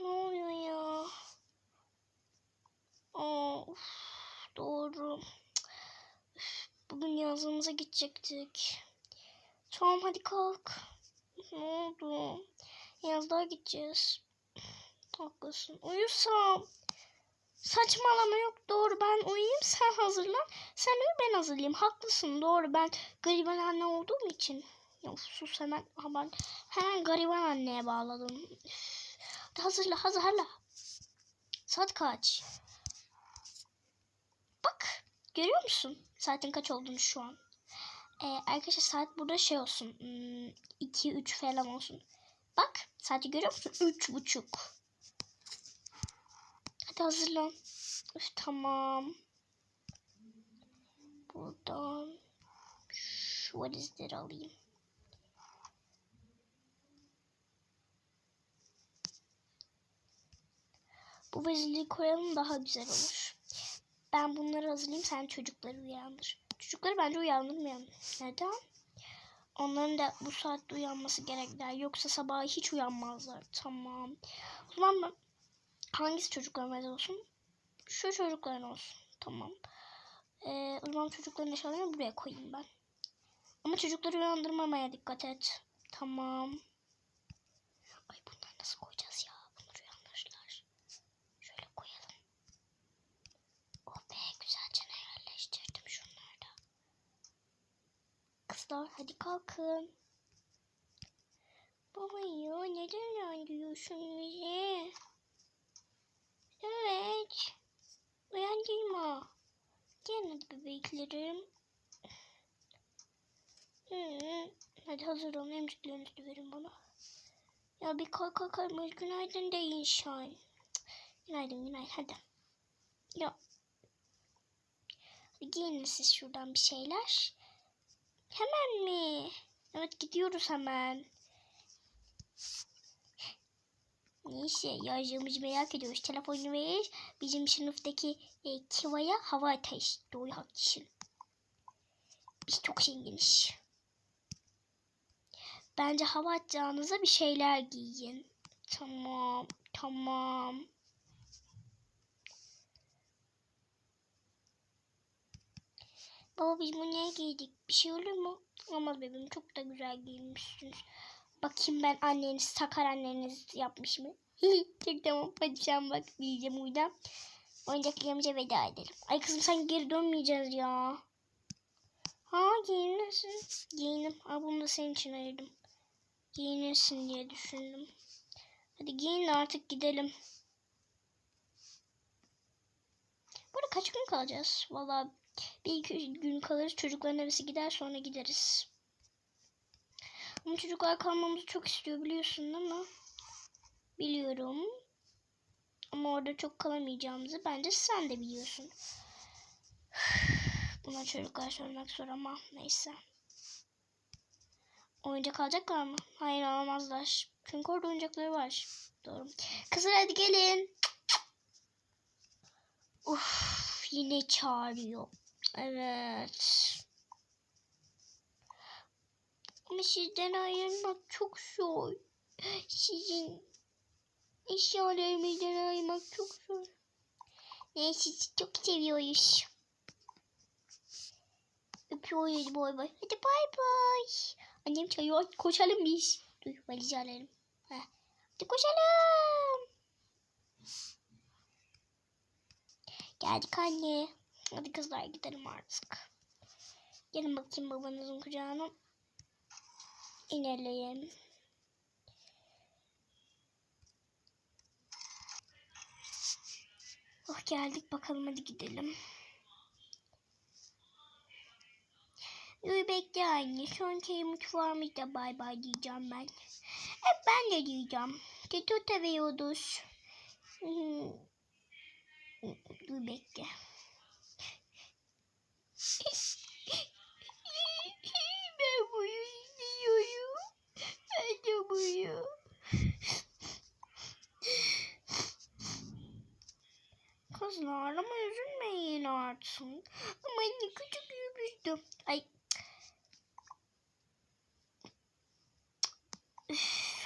Ne oluyor ya? Uf, doğru. Bugün yazlığımıza gidecektik. Tamam hadi kalk. Ne oldu? Yazlığa gideceğiz. Haklısın. Uyursam. Saçmalama yok doğru ben uyuyayım sen hazırlan. Sen uyu ben hazırlayayım. Haklısın doğru ben gariban anne olduğum için. Sus hemen hemen hemen gariban anneye bağladım. Üf. Hazırla hazırla. Saat kaç? Bak görüyor musun? Saatin kaç olduğunu şu an. Ee, arkadaşlar saat burada şey olsun. 2-3 falan olsun. Bak saati görüyor musun? Üç buçuk. Hadi hazırlan. Üf, tamam. Buradan şu valizleri alayım. Bu valizleri koyalım daha güzel olur. Ben bunları hazırlayayım sen çocukları uyandır. Çocukları bence uyandırmayalım. Neden? Onların da bu saatte uyanması gerekler. Yoksa sabah hiç uyanmazlar. Tamam. O zaman ben hangisi çocukların olsun? Şu çocukların olsun. Tamam. Ee, o zaman çocukların eşyalarını buraya koyayım ben. Ama çocukları uyandırmamaya dikkat et. Tamam. Ay bunları nasıl koyacağız ya? Bunları uyandırırlar. Şöyle koyalım. Oh be güzelce yerleştirdim şunları da. Kızlar hadi kalkın. Baba ya neden uyandırıyorsun bizi? Evet. Uyandırma. Hadi bebeklerim. Hı, hadi hazır olun emciklerinizi verin bana. Ya bir kalk kalk kalk. Günaydın deyin Şahin. Günaydın günaydın hadi. Ya. Giyinin siz şuradan bir şeyler. Hemen mi? Evet gidiyoruz hemen. Neyse yazdığımızı merak ediyoruz. Telefonu verir. Bizim sınıftaki e, Kiva'ya hava ateş. Doğru haklısın. Biz çok zenginiz. Bence hava atacağınıza bir şeyler giyin. Tamam. Tamam. Baba biz bunu niye giydik? Bir şey olur mu? Olmaz bebeğim çok da güzel giyinmişsiniz. Bakayım ben anneniz takar anneniz yapmış mı? çok tamam sen bak diyeceğim uyda. Oyuncaklarımıza veda edelim. Ay kızım sen geri dönmeyeceğiz ya. Ha giyinirsin. Giyinim. Aa, bunu da senin için ayırdım. Giyinirsin diye düşündüm. Hadi giyin artık gidelim. Burada kaç gün kalacağız? Valla bir iki gün kalırız. Çocukların hevesi gider sonra gideriz. Ama çocuklar kalmamızı çok istiyor biliyorsun değil mi? Biliyorum. Ama orada çok kalamayacağımızı bence sen de biliyorsun. Buna çocuklar söylemek zor ama neyse. Oyuncak alacaklar mı? Hayır alamazlar. Çünkü orada oyuncakları var. Doğru. Kızlar hadi gelin. Uf yine çağırıyor. Evet. Ama sizden ayrılmak çok zor. Sizin eşyalarımızdan ayırmak çok zor. Neyse sizi çok seviyoruz. Öpüyoruz bay bay. Hadi bay bay. Annem çağırıyor. Koşalım biz. Dur valizi alalım. Heh. Hadi koşalım. Geldik anne. Hadi kızlar gidelim artık. Gelin bakayım babanızın kucağına. İnelim. Oh geldik bakalım hadi gidelim. Dur bekle anne. Son kere mutfağımızda bay bay diyeceğim ben. Hep ben de diyeceğim. Kötü seviyoruz. Hmm. Dur bekle. ben bunu istiyorum. Ben de bunu. Kızlar ama üzülmeyin artık. Ama ne küçük büyümüştüm. Ay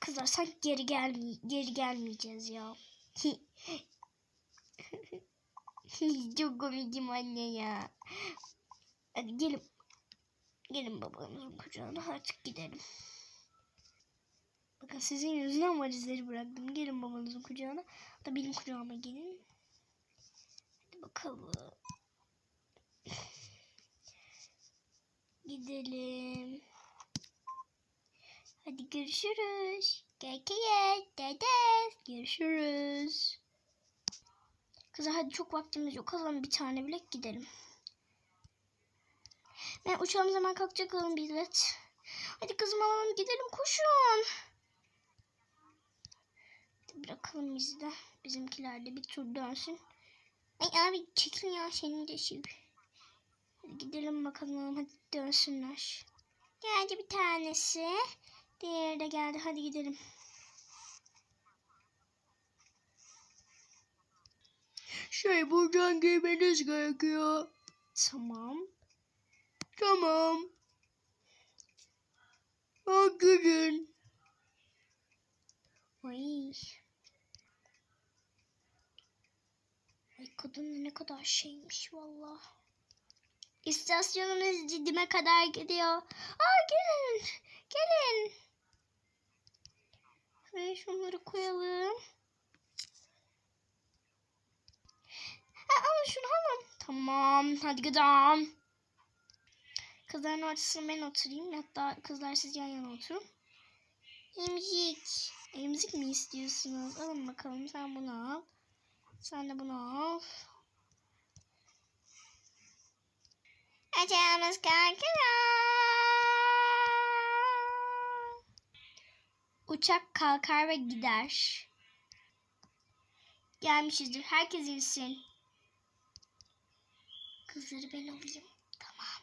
Kızlar sanki geri gelmey geri gelmeyeceğiz ya. Çok komikim anne ya. Hadi gelin. Gelin babanızın kucağına artık gidelim. Bakın sizin yüzünden valizleri bıraktım. Gelin babanızın kucağına. Da benim kucağıma gelin. Hadi bakalım. Gidelim. Hadi görüşürüz. Gekeye, dede. Görüşürüz. Kızlar hadi çok vaktimiz yok. Alalım bir tane bilek gidelim. Ben uçağımız hemen kalkacak alalım bilet. Hadi kızım alalım gidelim koşun. Hadi bırakalım bizi de. Bizimkiler de bir tur dönsün. Ay abi çekil ya senin de şey. Hadi gidelim bakalım hadi dönsünler. Geldi bir tanesi. Diğeri de geldi hadi gidelim. Şey buradan girmeniz gerekiyor. Tamam. Tamam. Ha girin. Ay. Ay kadın ne kadar şeymiş valla. İstasyonumuz Didim'e kadar gidiyor. Aa gelin. Gelin. Şuraya şunları koyalım. Ha, alın şunu alın. Tamam hadi gidelim. Kızların ortasına ben oturayım. Hatta kızlar siz yan yana oturun. Emzik. Emzik mi istiyorsunuz? Alın bakalım sen bunu al. Sen de bunu al. Açağımız kalkıyor. Uçak kalkar ve gider. Gelmişizdir. Herkes insin. Kızları ben alayım. Tamam.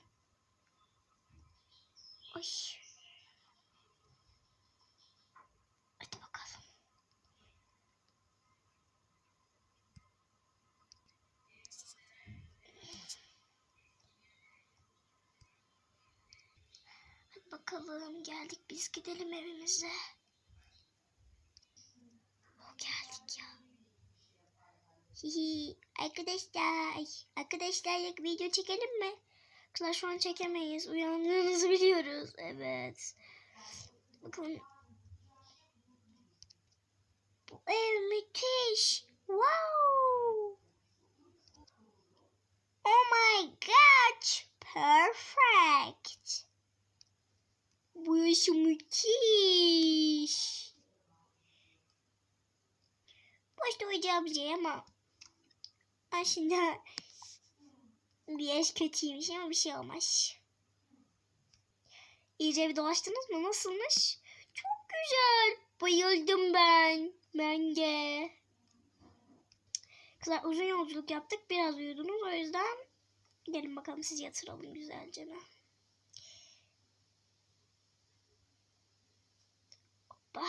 Oy. Hadi bakalım. Hadi bakalım geldik biz gidelim evimize. Oh, geldik ya. Hihi arkadaşlar arkadaşlarla video çekelim mi? Şu an çekemeyiz. Uyandığınızı biliyoruz. Evet. Bakın. Bu ev müthiş. Wow. Oh my god. Perfect. Burası müthiş. Başta hocam şey ama aslında biraz kötüymüş ama bir şey olmaz. İyice bir dolaştınız mı? Nasılmış? Çok güzel. Bayıldım ben. Ben. Kızlar uzun yolculuk yaptık. Biraz uyudunuz. O yüzden gelin bakalım siz yatıralım güzelce. Hoppa.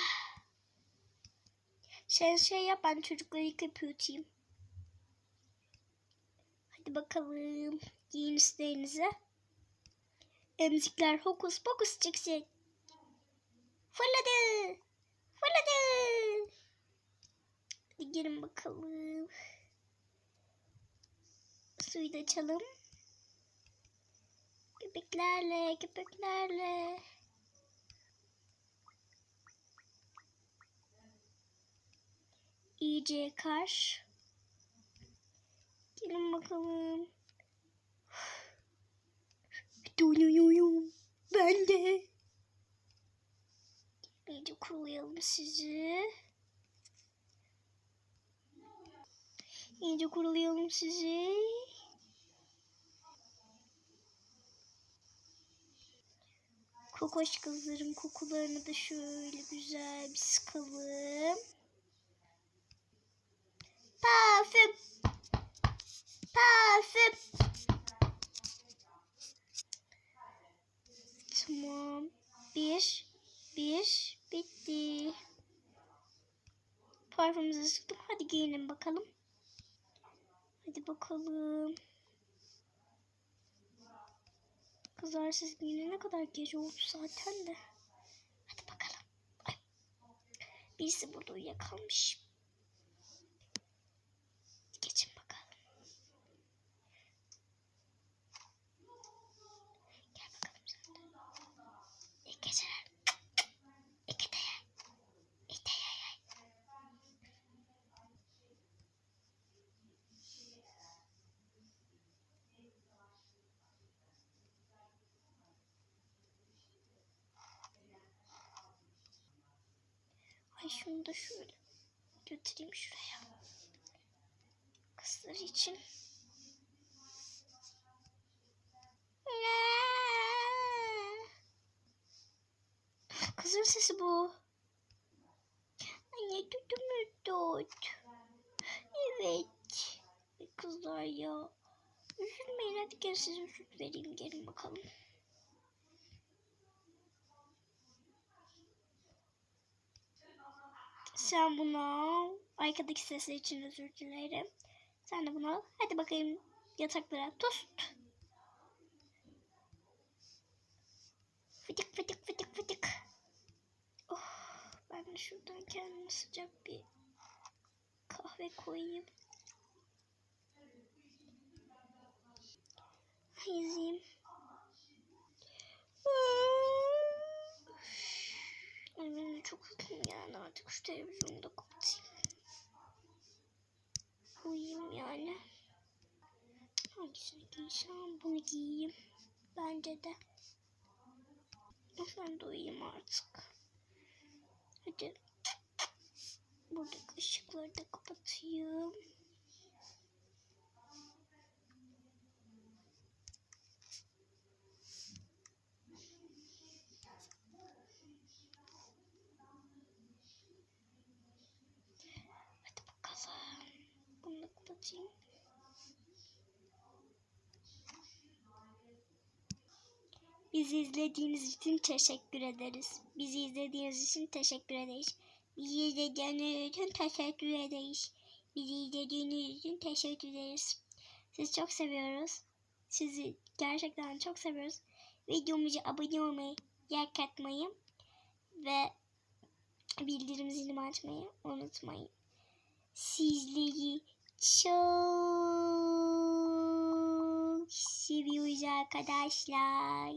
Sen şey yap ben çocukları yıkayıp uyutayım. Hadi bakalım. Giyin üstlerinize. Emzikler hokus pokus çıksın. Fırladı. Fırladı. Hadi gelin bakalım. Suyu da açalım. Köpeklerle, köpeklerle. İyice kar. Gelin bakalım. Donuyorum. Ben de. İyice kurulayalım sizi. İyice kurulayalım sizi. Kokoş kızlarım kokularını da şöyle güzel bir sıkalım. Parfüm. Parfüm. Tamam. Bir. Bir. Bitti. Parfümümüzü sıktım. Hadi giyinin bakalım. Hadi bakalım. Kızlar siz giyinene kadar gece oldu zaten de. Hadi bakalım. Ay. Birisi burada uyuyakalmış. Geçin bakalım. Gel bakalım sen de. İyi geceler. Ay şunu da şöyle götüreyim şuraya. Kızlar için. Kızın sesi bu. Anne tutumu tut. Evet. Kızlar ya. Üzülmeyin hadi gel size süt vereyim gelin bakalım. Sen bunu al. Arkadaki sesler için özür dilerim. Sen de bunu al. Hadi bakayım yataklara. Tost. Fıtık fıtık fıtık fıtık. Oh, ben de şuradan kendime sıcak bir kahve koyayım. Yüzeyim. Ay benim de çok uykum yani artık şu televizyonu da kapatayım. Uyuyayım yani. Hangisini giysem bunu giyeyim. Bence de. Ben de uyuyayım artık. Hadi. Buradaki ışıkları da kapatayım. Hadi bakalım. Kapatayım. Bizi izlediğiniz için teşekkür ederiz. Bizi izlediğiniz için teşekkür ederiz. Bizi izlediğiniz için teşekkür ederiz. Bizi izlediğiniz için teşekkür ederiz. Sizi çok seviyoruz. Sizi gerçekten çok seviyoruz. Videomuza abone olmayı, like atmayı ve bildirim zilini açmayı unutmayın. Sizleri çok seviyoruz arkadaşlar.